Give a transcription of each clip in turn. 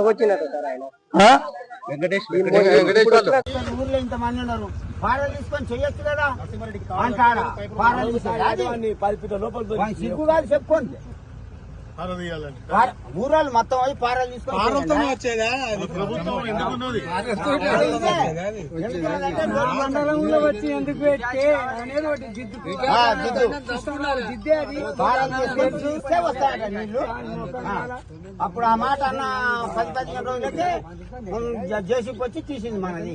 వచ్చినట్టు సార్ ఆయన. ఆ? ఊర్లో ఇంత మంది ఉన్నారు. తీసుకొని చెయ్యొచ్చు కదా? సిగ్గు కాదు చెప్పుకోండి. ఊరోళ్ళు మొత్తం పోయి పారలు తీసుకొని మండలంలో వచ్చి ఎందుకు పెట్టి అనేది ఒకటి జిద్దు ఆ, జిద్దు. ఇస్తున్నారు జిద్దే అది. పారలు తీసుకొని తీస్తే వస్తాయట నీళ్ళు. ఆ. అప్పుడు ఆ మాట అన్న పది పదిహేను రోజులకే జేసీకి వచ్చి తీసింది మనది.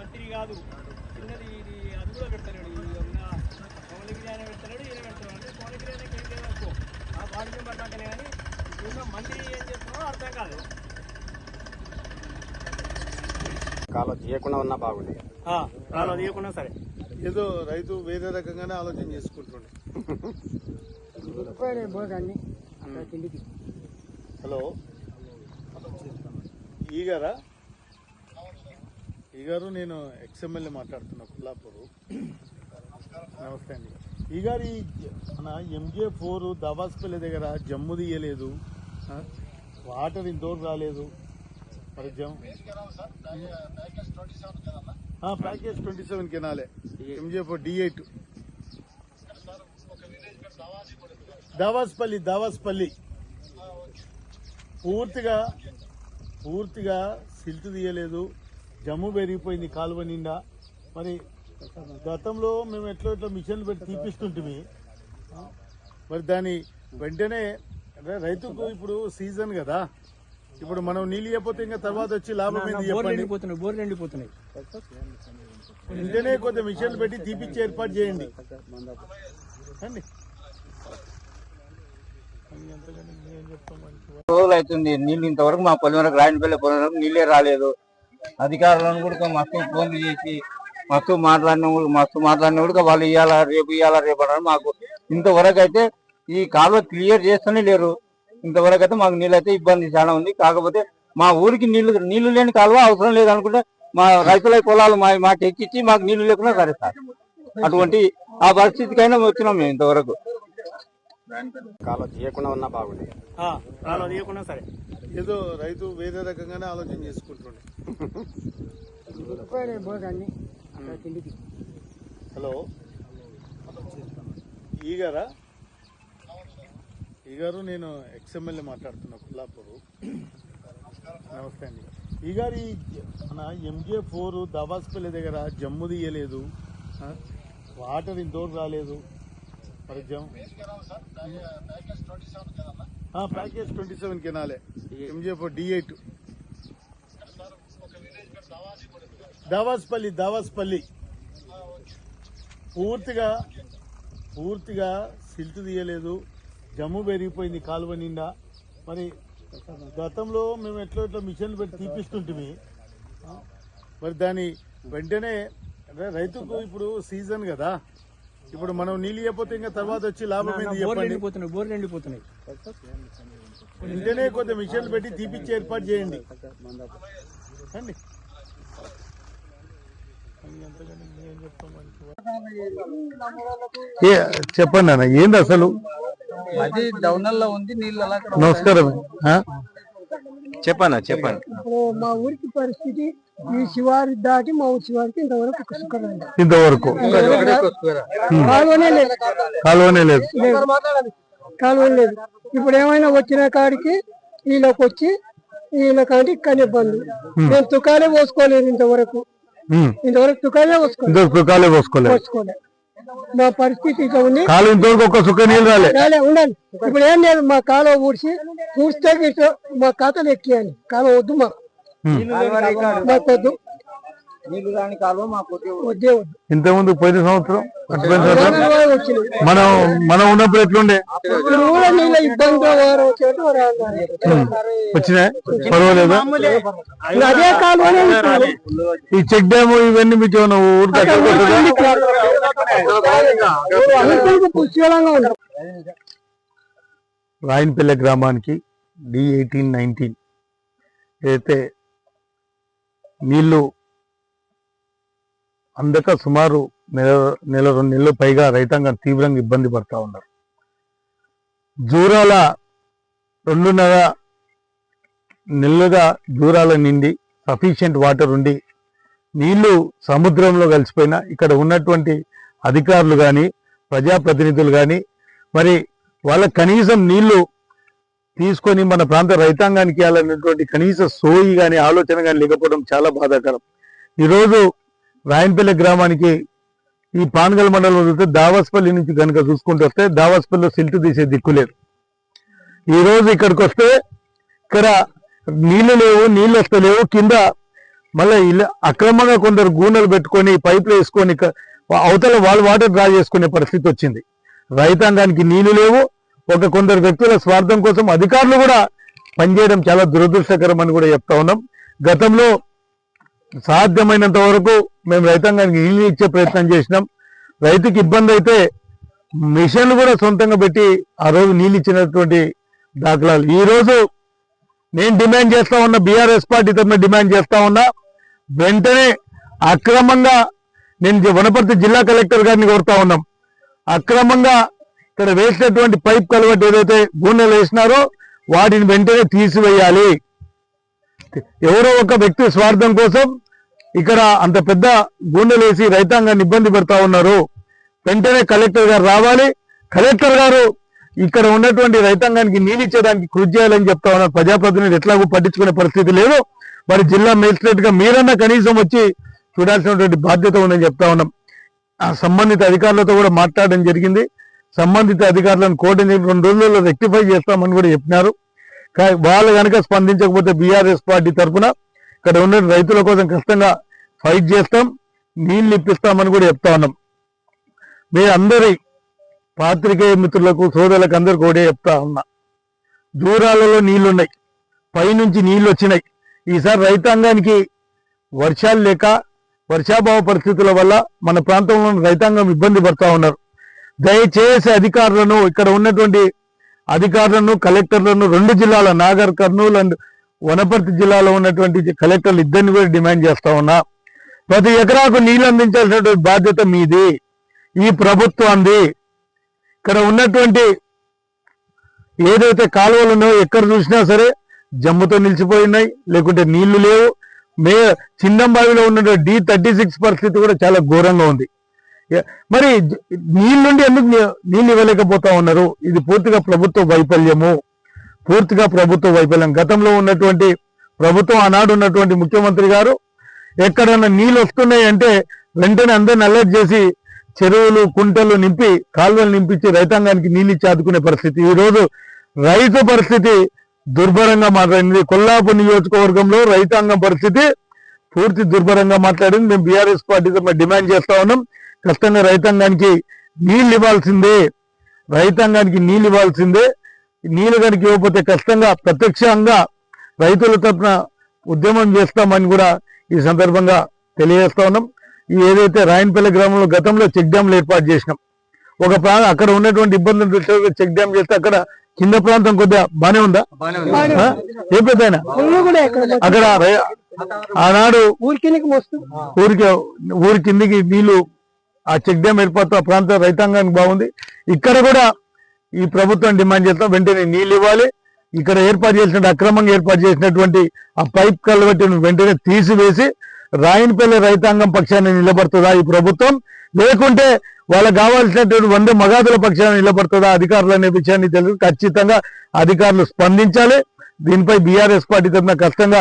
మంత్రి కాదు చిన్నది ఇది అది కూడా పెడతాడు పవనగిరి పెడతాడు ఈయన పెడతాడు అంటే పవనగిరి ఏం లేదు అనుకో ఆ వార్డు మెంబర్ దాకానే కానీ ఇప్పుడున్న మంత్రి ఏం చేస్తున్నారో అర్థం కాదు కాలం చేయకుండా ఉన్నా బాగుంది. అలా తీయకుండా సరే. ఏదో రైతు వేరే రకంగానే ఆలోచన చేసుకుంటుండే. హలో ఈ గారా ఈ గారు నేను ఎక్స్ఎమ్మెల్యే మాట్లాడుతున్నా కుల్లాపూరు. నమస్తే అండి. ఈ గారు ఈ మన ఎంజే ఫోర్ దవాస్పల్లి దగ్గర జమ్ము తీయలేదు? వాటర్ ఇంతవరకు రాలేదు. మరి జమ్ package twenty seven కెనాలే. MJ D eight. Davaspalli Davaspalli. పూర్తిగా పూర్తిగా సిల్ట్ తీయలేదు. జమ్ము పెరిగిపోయింది కాలువ నిండా. మరి గతంలో మేము ఎట్లా ఎట్లా మిషన్లు పెట్టి తీపిస్తుంటిమి? మరి దాని వెంటనే రైతుకు ఇప్పుడు సీజన్ కదా. ఇప్పుడు మనం నీళ్ళు ఇవ్వకపోతే ఇంకా తర్వాత వచ్చి లాభం ఏంది చెప్పండి. ఎండిపోతున్నాయి బోర్లు ఎండిపోతున్నాయి. వెంటనే కొంత మిషన్లు పెట్టి తీపిచ్చి ఏర్పాటు చేయండి. అండి రోజులు అవుతుంది? నీళ్ళు ఇంతవరకు మా పొలం రాయనపల్లి పొలం నీళ్ళే రాలేదు. అధికారులను కూడా మస్తు ఫోన్లు చేసి మస్తు మాట్లాడిన మస్తు మాట్లాడిన కూడా వాళ్ళు ఇవ్వాలా రేపు ఇవ్వాలా రేపు అన్నారు మాకు ఇంతవరకు అయితే ఈ కాలువ క్లియర్ చేస్తూనే లేరు. ఇంతవరకు అయితే మాకు నీళ్ళు అయితే ఇబ్బంది చాలా ఉంది. కాకపోతే మా ఊరికి నీళ్ళు నీళ్ళు లేని కాలువ అవసరం లేదు అనుకుంటే మా రైతుల పొలాలు మా మాకు ఎక్కించి మాకు నీళ్ళు లేకుండా సరే సార్. అటువంటి ఆ పరిస్థితికైనా వచ్చినాం మేము ఇంతవరకు. కాలువ చేయకుండా ఉన్నా బాగుంది అలా తీయకుండా సరే. ఏదో రైతు వేరే రకంగానే ఆలోచన చేసుకుంటుండే. హలో. ఈ గారా ఈ గారు నేను ఎక్స్ఎమ్మెల్యే మాట్లాడుతున్నా కుల్లాపూరు. నమస్తే అండి. ఈ గారు ఈ మన ఎంజే ఫోర్ దవాస్పల్లి దగ్గర జమ్ము తీయలేదు. వాటర్ ఇంతవరకు రాలేదు. మరి జమ్ package twenty seven కెనాలే. MJ four D eight. Davaspalli Davaspalli. పూర్తిగా పూర్తిగా సిల్ట్ తీయలేదు. జమ్ము పెరిగిపోయింది కాలువ నిండా. మరి గతంలో మేము ఎట్లా ఎట్లా మిషన్లు పెట్టి తీపిస్తుంటిమి. మరి దాని వెంటనే అంటే రైతుకు ఇప్పుడు సీజన్ కదా. ఇప్పుడు మనం నీళ్ళు ఇవ్వకపోతే ఇంకా తర్వాత వచ్చి లాభం ఎండిపోతున్నాయి వెంటనే కొంత మిషన్లు పెట్టి తీపిచ్చి ఏర్పాటు చేయండి. అండి చెప్పండి అన్న ఏంది అసలు? అది డౌనల్లో ఉంది నీళ్ళు అలా నమస్కారం. చెప్పన్నా చెప్పండి ఇప్పుడు మా ఊరికి పరిస్థితి ఈ శివారి దాటి మా ఊరి శివారికి ఇంతవరకు. ఇంతవరకు. కాలువనే లేదు. కాలువనే లేదు. కాలువ లేదు. ఇప్పుడు ఏమైనా వచ్చిన కాడికి వీళ్ళకి వచ్చి వీళ్ళ కాడికి ఇక్కడనే బంద్. మేము. తుకాలే పోసుకోలేదు ఇంతవరకు. ఇంతవరకు తుకాలే పోసుకోలేదు. ఇంతవరకు కాలే పోసుకోలేదు. పోసుకోలే. మా పరిస్థితి ఇట్లా ఉంది. కాలు ఇంతవరకు ఒక సుఖ నీళ్ళు రాలే. రాలే ఉండండి ఇప్పుడు ఏం లేదు మా కాలువ ఊడ్చి ఊడ్చితే ఇట్లా మా ఖాతాలు ఎక్కియాలి కాలువ వద్దు మాకు. మాకు వద్దు. నీళ్ళు రాని కాలువ మాకు ఒకే ఊరు. వద్దే వద్దు. ఇంతకుముందు పోయిన సంవత్సరం మనం మనం ఉన్నప్పుడు ఎట్లుండే? నీళ్ళ. వచ్చినాయి? పర్వాలేదు? అదే కాలువనే. ఈ చెక్ డ్యామ్ ఇవన్నీ మీకు ఏమైనా ఊరు రాయన్పల్లె గ్రామానికి డి ఎయిటీన్ నైన్టీన్ అయితే నీళ్ళు అందక సుమారు నెల నెల రెండు నెలలు పైగా రైతాంగం తీవ్రంగా ఇబ్బంది పడతా ఉన్నారు. జూరాల రెండున్నర నెలలుగా జూరాల నిండి సఫిషియెంట్ వాటర్ ఉండి నీళ్ళు సముద్రంలో కలిసిపోయినా ఇక్కడ ఉన్నటువంటి అధికారులు కానీ ప్రజాప్రతినిధులు కానీ మరి వాళ్ళ కనీసం నీళ్ళు తీసుకొని మన ప్రాంత రైతాంగానికి ఇవ్వాలనేటువంటి కనీస సోయి కానీ ఆలోచన కానీ లేకపోవడం చాలా బాధాకరం. ఈరోజు రాయన్పల్లి గ్రామానికి ఈ పాన్గల్ మండలం చూస్తే దావాస్పల్లి నుంచి కనుక చూసుకుంటూ వస్తే దావస్పల్లిలో సిల్ట్ తీసే దిక్కు లేదు. ఈరోజు ఇక్కడికి వస్తే ఇక్కడ నీళ్ళు లేవు నీళ్ళు వస్తలేవు. కింద మళ్ళీ ఇలా అక్రమంగా కొందరు గూనెలు పెట్టుకొని పైపులు వేసుకొని అవతల వాళ్ళు వాటర్ డ్రా చేసుకునే పరిస్థితి వచ్చింది. రైతాంగానికి నీళ్ళు లేవు. ఒక కొందరు వ్యక్తుల స్వార్థం కోసం అధికారులు కూడా పనిచేయడం చాలా దురదృష్టకరం అని కూడా చెప్తా ఉన్నాం. గతంలో సాధ్యమైనంత వరకు మేము రైతాంగానికి నీళ్ళు ఇచ్చే ప్రయత్నం చేసినాం. రైతుకి ఇబ్బంది అయితే మిషన్లు కూడా సొంతంగా పెట్టి ఆ రోజు నీళ్ళు ఇచ్చినటువంటి దాఖలాలు. ఈరోజు నేను డిమాండ్ చేస్తా ఉన్నా బీఆర్ఎస్ పార్టీ తరఫున డిమాండ్ చేస్తా ఉన్నా వెంటనే అక్రమంగా నేను వనపర్తి జిల్లా కలెక్టర్ గారిని కోరుతా ఉన్నాం. అక్రమంగా ఇక్కడ వేసినటువంటి పైప్ కలవట్ ఏదైతే గూనెలు వేసినారో వాటిని వెంటనే తీసివేయాలి. ఎవరో ఒక వ్యక్తి స్వార్థం కోసం ఇక్కడ అంత పెద్ద గూండెలు వేసి రైతాంగాన్ని ఇబ్బంది పెడతా ఉన్నారు. వెంటనే కలెక్టర్ గారు రావాలి. కలెక్టర్ గారు ఇక్కడ ఉన్నటువంటి రైతాంగానికి నీళ్ళు ఇచ్చేదానికి కృషి చేయాలని చెప్తా ఉన్నారు. ప్రజాప్రతినిధులు ఎట్లాగో పట్టించుకునే పరిస్థితి లేదు. మరి జిల్లా మేజిస్ట్రేట్గా మీరన్నా కనీసం వచ్చి చూడాల్సినటువంటి బాధ్యత ఉందని చెప్తా ఉన్నాం. ఆ సంబంధిత అధికారులతో కూడా మాట్లాడడం జరిగింది. సంబంధిత అధికారులను కోఆర్డినేట్ రెండు రోజుల్లో రెక్టిఫై చేస్తామని కూడా చెప్పినారు. వాళ్ళు కనుక స్పందించకపోతే బీఆర్ఎస్ పార్టీ తరఫున ఇక్కడ ఉన్న రైతుల కోసం కష్టంగా ఫైట్ చేస్తాం నీళ్ళు ఇప్పిస్తామని కూడా చెప్తా ఉన్నాం. మీ అందరి పాత్రికేయ మిత్రులకు సోదరులకు అందరికి కూడా చెప్తా ఉన్నా. దూరాలలో నీళ్ళున్నాయి పైనుంచి నీళ్ళు వచ్చినాయి. ఈసారి రైతాంగానికి వర్షాలు లేక వర్షాభావ పరిస్థితుల వల్ల మన ప్రాంతంలో రైతాంగం ఇబ్బంది పడతా ఉన్నారు. దయచేసి అధికారులను ఇక్కడ ఉన్నటువంటి అధికారులను కలెక్టర్లను రెండు జిల్లాల నాగర్ కర్నూలు అండ్ వనపర్తి జిల్లాలో ఉన్నటువంటి కలెక్టర్లు ఇద్దరిని కూడా డిమాండ్ చేస్తా ఉన్నా. ప్రతి ఎకరాకు నీళ్ళు అందించాల్సినటువంటి బాధ్యత మీది. ఈ ప్రభుత్వాన్ని ఇక్కడ ఉన్నటువంటి ఏదైతే కాలువలు ఉన్నాయో ఎక్కడ చూసినా సరే జమ్ముతో నిలిచిపోయినాయి లేకుంటే నీళ్ళు లేవు. మే చిన్నంబావిలో ఉన్న డి థర్టీ సిక్స్ పరిస్థితి కూడా చాలా ఘోరంగా ఉంది. మరి నీళ్ళుండి ఎందుకు నీళ్ళు ఇవ్వలేకపోతా ఉన్నారు? ఇది పూర్తిగా ప్రభుత్వ వైఫల్యము. పూర్తిగా ప్రభుత్వ వైఫల్యం. గతంలో ఉన్నటువంటి ప్రభుత్వం ఆనాడు ఉన్నటువంటి ముఖ్యమంత్రి గారు ఎక్కడైనా నీళ్ళు వస్తున్నాయి అంటే వెంటనే అందరిని అలర్ట్ చేసి చెరువులు కుంటలు నింపి కాలువలు నింపించి రైతాంగానికి నీళ్ళు ఇచ్చి ఆదుకునే పరిస్థితి. ఈ రోజు రైతు పరిస్థితి దుర్భరంగా మాట్లాడింది. కొల్లాపూర్ నియోజకవర్గంలో రైతాంగం పరిస్థితి పూర్తి దుర్భరంగా మాట్లాడింది. మేము బీఆర్ఎస్ పార్టీతో డిమాండ్ చేస్తా ఉన్నాం. కష్టంగా రైతాంగానికి నీళ్ళు ఇవ్వాల్సిందే. రైతాంగానికి నీళ్ళు ఇవ్వాల్సిందే. నీళ్ళు కనుక ఇవ్వకపోతే కష్టంగా ప్రత్యక్షంగా రైతుల తరఫున ఉద్యమం చేస్తామని కూడా ఈ సందర్భంగా తెలియజేస్తా ఉన్నాం. ఈ ఏదైతే రాయనపల్లి గ్రామంలో గతంలో చెక్ డ్యాంలు ఏర్పాటు చేసినాం. ఒక ప్రా అక్కడ ఉన్నటువంటి ఇబ్బందులు దృష్ట్యా చెక్ డ్యామ్ చేస్తే అక్కడ కింద ప్రాంతం కొద్దిగా బానే ఉందా? ఏ పెద్ద అక్కడ ఆనాడు ఊరికినికి మస్తు. ఊరికి ఊరి కిందికి నీళ్ళు ఆ చెక్ డ్యామ్ ఏర్పాటు ఆ ప్రాంత రైతాంగానికి బాగుంది. ఇక్కడ కూడా ఈ ప్రభుత్వం డిమాండ్ చేస్తాం వెంటనే నీళ్ళు ఇవ్వాలి. ఇక్కడ ఏర్పాటు చేసిన అక్రమంగా ఏర్పాటు చేసినటువంటి ఆ పైప్ కలవటిని వెంటనే తీసివేసి రాయనపల్లి రైతాంగం పక్షాన్ని నిలబడుతుందా ఈ ప్రభుత్వం? లేకుంటే వాళ్ళకి కావాల్సినటువంటి వంద మగాదుల పక్షాన్ని నిలబడుతుందా? అధికారులు అనే విషయాన్ని తెలుసు ఖచ్చితంగా అధికారులు స్పందించాలి. దీనిపై బీఆర్ఎస్ పార్టీ తరఫున కష్టంగా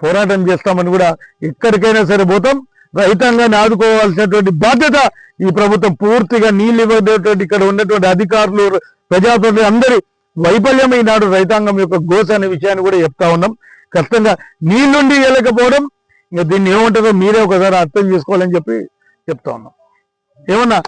పోరాటం చేస్తామని కూడా ఎక్కడికైనా సరే పోతాం. రైతాంగాన్ని ఆదుకోవాల్సినటువంటి బాధ్యత ఈ ప్రభుత్వం పూర్తిగా నీళ్ళు ఇవ్వనటువంటి ఇక్కడ ఉన్నటువంటి అధికారులు ప్రజాప్రతినిధులు అందరి వైఫల్యం ఈనాడు రైతాంగం యొక్క గోస అనే విషయాన్ని కూడా చెప్తా ఉన్నాం. కష్టంగా నీళ్ళుండి వెళ్ళకపోవడం ఇంకా దీన్ని ఏమంటారో మీరే ఒకసారి అర్థం చేసుకోవాలని చెప్పి చెప్తా ఉన్నాం. ఏమన్నా